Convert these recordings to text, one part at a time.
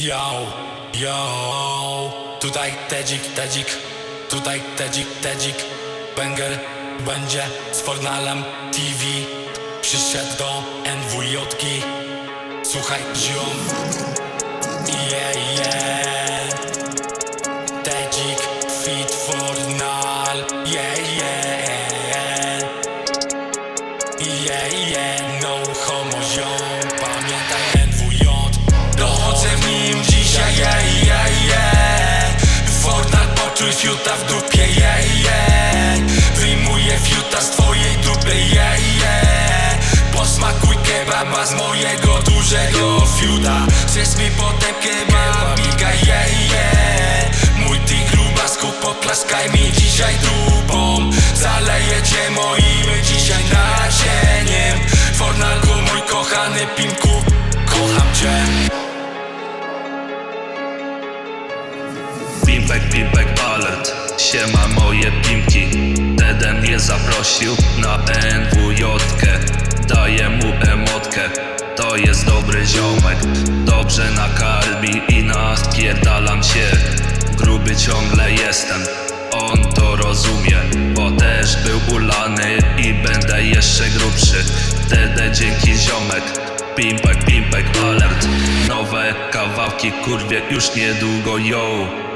Yo, yo, tutaj Tedzik, Tedzik, tutaj Tedzik, Tedzik. Banger będzie z Fornalem TV Przyszedł do NWJ-ki Słuchaj ziom. Yeah, yeah. Tedzik, fit Fornal. Yeah, yeah. Yeah, yeah, no homo ziom fiuta w dupie, yeah, yeah. Wyjmuję fiuta z twojej dupy, yeah, yeah. Posmakuj kebaba z mojego dużego fiuta. Zjedz mi potem kebabika, yeah, yeah. Mój ty grubasku, poklaskaj mi dzisiaj dupą. Zaleję cię moim dzisiaj nacieniem Fornalku, mój kochany pimku, kocham cię Siema moje pimki. Dede mnie zaprosił na NWJ Daję mu emotkę. To jest dobry ziomek. Dobrze nakarmi i napierdalam się. Gruby ciągle jestem. On to rozumie Bo też był ulany I będę jeszcze grubszy. Dede dzięki ziomek. Pimpek, pimpek, alert. Nowe kawałki kurwie już niedługo yo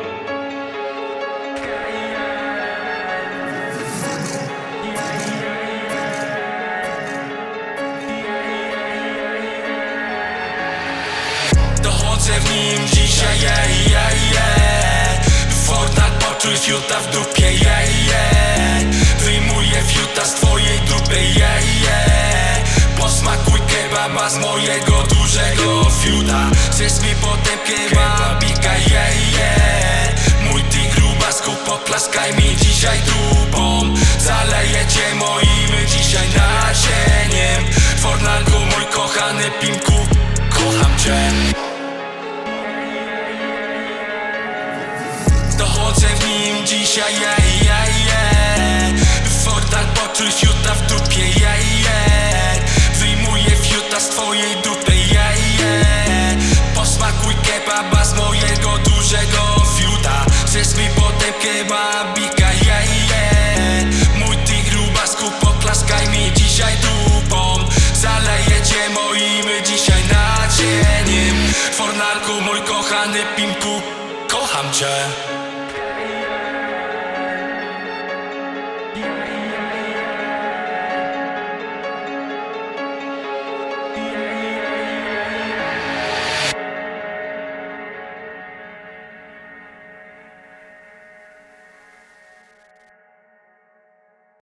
Dochodzę w nim dzisiaj, yeah, yeah, yeah. Fortnite poczuj fiuta w dupie, yeah, yeah. Wyjmuję fiuta z twojej dupy, yeah, yeah. Posmakuj kebaba z mojego dużego fiuta. Zjedz mi potem kebabika, yeah, yeah. Mój ty grubasku, poklaskaj mi dzisiaj dupą. Zaleję cię moim dzisiaj nasieniem dzisiaj, yeah, yeah, yeah Fortal poczuj fiuta w dupie, yeah, yeah Wyjmuję fiuta z twojej dupy, yeah, yeah Posmakuj kebaba z mojego dużego fiuta. Zjedz mi potem kebabika, yeah, yeah Mój ty grubasku, poklaskaj mi dzisiaj dupą. Zaleję cię moim dzisiaj nacieniem. Fornalku, mój kochany pimku, kocham cię